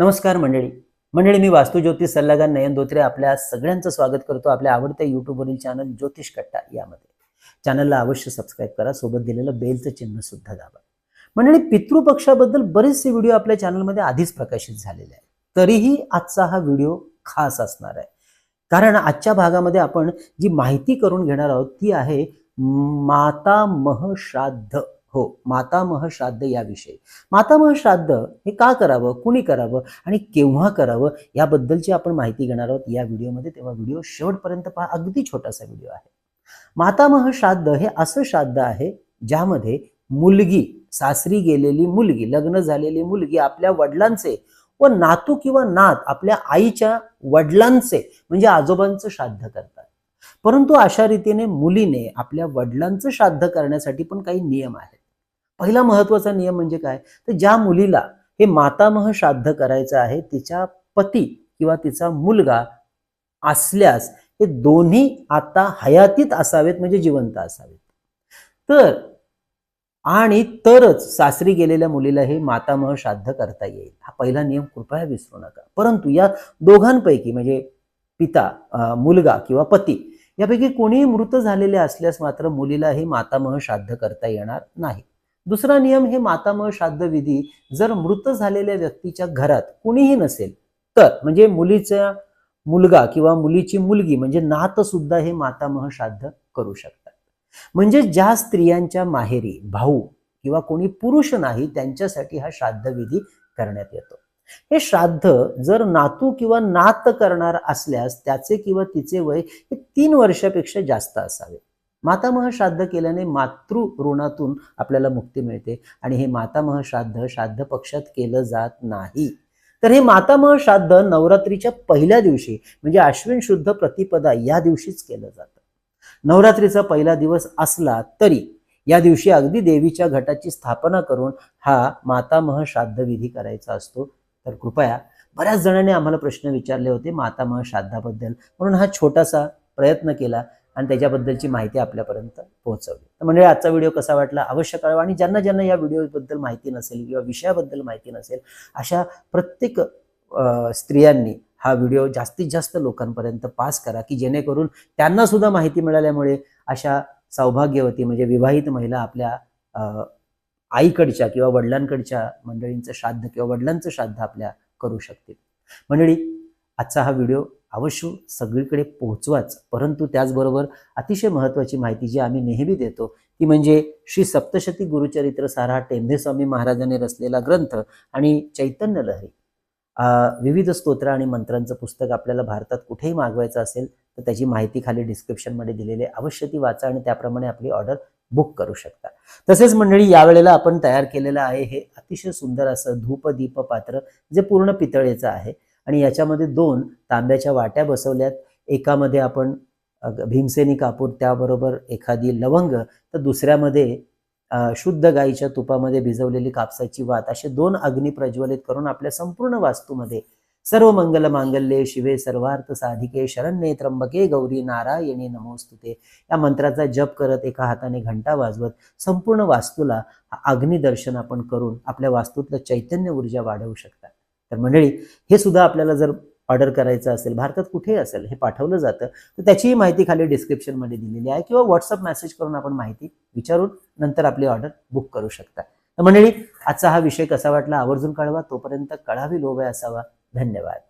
नमस्कार मंडळी. मंडळी मी वास्तू ज्योतिष सल्लागार नयन धोत्रे आपल्या सगळ्यांचं स्वागत करतो आपल्या आवडत्या युट्यूबवरील चॅनल ज्योतिष कट्टा यामध्ये. चॅनलला अवश्य सबस्क्राईब करा सोबत दिलेलं बेलचं चिन्ह सुद्धा दाबा. मंडळी पितृपक्षाबद्दल बरेचसे व्हिडिओ आपल्या चॅनलमध्ये आधीच प्रकाशित झालेले आहेत. तरीही आजचा हा व्हिडिओ खास असणार आहे. कारण आजच्या भागामध्ये आपण जी माहिती करून घेणार आहोत ती आहे मातामह श्राद्ध. हो मातामह श्राद्ध याविषयी. मातामह श्राद्ध हे का करावं कुणी करावं आणि केव्हा करावं याबद्दलची आपण माहिती घेणार आहोत या व्हिडिओमध्ये. तेव्हा व्हिडिओ शेवटपर्यंत पहा अगदी छोटासा व्हिडिओ आहे. मातामह श्राद्ध हे असं श्राद्ध आहे ज्यामध्ये मुलगी सासरी गेलेली मुलगी लग्न झालेली मुलगी आपल्या वडिलांचे व नातू किंवा नात आपल्या आईच्या वडिलांचे म्हणजे आजोबांचं श्राद्ध करतात. परंतु अशा रीतीने मुलीने आपल्या वडिलांचं श्राद्ध करण्यासाठी पण काही नियम आहेत. पहिला महत्त्वाचा नियम म्हणजे काय? तर ज्या मुलीला हे मातामह श्राद्ध करायचं आहे तिच्या पती किंवा तिचा मुलगा असल्यास हे दोन्ही आता हयातीत असावेत म्हणजे जिवंत असावेत. तर आणि तरच सासरी गेलेल्या मुलीला हे मातामह श्राद्ध करता येईल. हा पहिला नियम कृपया विसरू नका. परंतु या दोघांपैकी म्हणजे पिता मुलगा किंवा पती यापैकी कोणीही मृत झालेले असल्यास मात्र मुलीला हे मातामह श्राद्ध करता येणार नाही. दुसरा नियम हे मातामह श्राद्ध विधी जर मृत झालेल्या व्यक्तीच्या घरात कुणीही नसेल तर म्हणजे मुलीचा मुलगा किंवा मुलीची मुलगी म्हणजे नात सुद्धा हे मातामह श्राद्ध करू शकतात. म्हणजे ज्या स्त्रियांच्या माहेरी भाऊ किंवा कोणी पुरुष नाही त्यांच्यासाठी हा श्राद्ध विधी करण्यात येतो. हे श्राद्ध जर नातू किंवा नात करणार असल्यास त्याचे किंवा तिचे वय हे तीन वर्षापेक्षा जास्त असावे. मातामह श्राद्ध केल्याने मातृ ऋणातून आपल्याला मुक्ती मिळते आणि हे मातामह श्राद्ध श्राद्ध पक्षात केलं जात नाही. तर हे मातामह श्राद्ध नवरात्रीच्या पहिल्या दिवशी म्हणजे अश्विन शुद्ध प्रतिपदा या दिवशीच केलं जातं. नवरात्रीचा पहिला दिवस असला तरी या दिवशी अगदी देवीच्या घटाची स्थापना करून हा मातामह श्राद्ध विधी करायचा असतो. तर कृपया बऱ्याच जणांनी आम्हाला प्रश्न विचारले होते मातामह श्राद्धाबद्दल. म्हणून हा छोटासा प्रयत्न केला आणि त्याच्याबद्दलची माहिती आपल्यापर्यंत पोहोचवली. तर म्हणजे आजचा व्हिडिओ कसा वाटला? अवश्य कळवा आणि ज्यांना ज्यांना या व्हिडिओबद्दल माहिती नसेल किंवा विषयाबद्दल माहिती नसेल अशा प्रत्येक स्त्रियांनी हा व्हिडिओ जास्तीत जास्त लोकांपर्यंत पास करा की जेणेकरून त्यांना सुद्धा माहिती मिळाल्यामुळे अशा सौभाग्यवती म्हणजे विवाहित महिला आपल्या आईकडच्या किंवा वडिलांकडच्या मंडळींचं श्राद्ध किंवा वडिलांचं श्राद्ध आपल्या करू शकतील. मंडळी आजचा हा व्हिडिओ अवश्य सगळीकडे पोहोचवाच. परंतु त्याचबरोबर अतिशय महत्त्वाची माहिती जी आम्ही नेहमी देतो ती म्हणजे श्री सप्तशती गुरुचरित्र सारा टेंभेस्वामी महाराजांनी रचलेला ग्रंथ आणि चैतन्य लहरी. विविध स्तोत्र आणि मंत्रांचं पुस्तक आपल्याला भारतात कुठेही मागवायचं असेल तर त्याची माहिती खाली डिस्क्रिप्शनमध्ये दिलेली आहे. अवश्य ती वाचा आणि त्याप्रमाणे आपली ऑर्डर बुक करू शकता. तसेच मंडळी यावेळेला आपण तयार केलेलं आहे हे अतिशय सुंदर असं धूप दीप पात्र जे पूर्ण पितळेचं आहे. आणि याच्यामध्ये दोन तांब्याच्या वाट्या बसवल्यात. एकामध्ये आपण भीमसेनी कापूर त्याबरोबर एखादी लवंग तर दुसऱ्यामध्ये शुद्ध गाईच्या तुपामध्ये भिजवलेली कापसाची वात असे दोन अग्नी प्रज्वलित करून आपल्या संपूर्ण वास्तूमध्ये सर्व मंगल मांगल्ये शिवे सर्वार्थ साधिके शरण्ये त्र्यंबके गौरी नारायणी नमोस्तुते. या मंत्राचा जप करत एका हाताने घंटा वाजवत संपूर्ण वास्तूला अग्निदर्शन आपण करून आपल्या वास्तूतलं चैतन्य ऊर्जा वाढवू शकता. तर मंडळी हे सुद्धा आपल्याला जर ऑर्डर करायचं असेल भारतात कुठे असेल हे पाठवलं जातं तर त्याचीही माहिती खाली डिस्क्रिप्शनमध्ये दिलेली आहे किंवा व्हॉट्सअप मेसेज करून आपण माहिती विचारून नंतर आपली ऑर्डर बुक करू शकता. तर मंडळी आजचा हा विषय कसा वाटला आवर्जून कळवा तोपर्यंत कळावी लोभ असावा. धन्यवाद.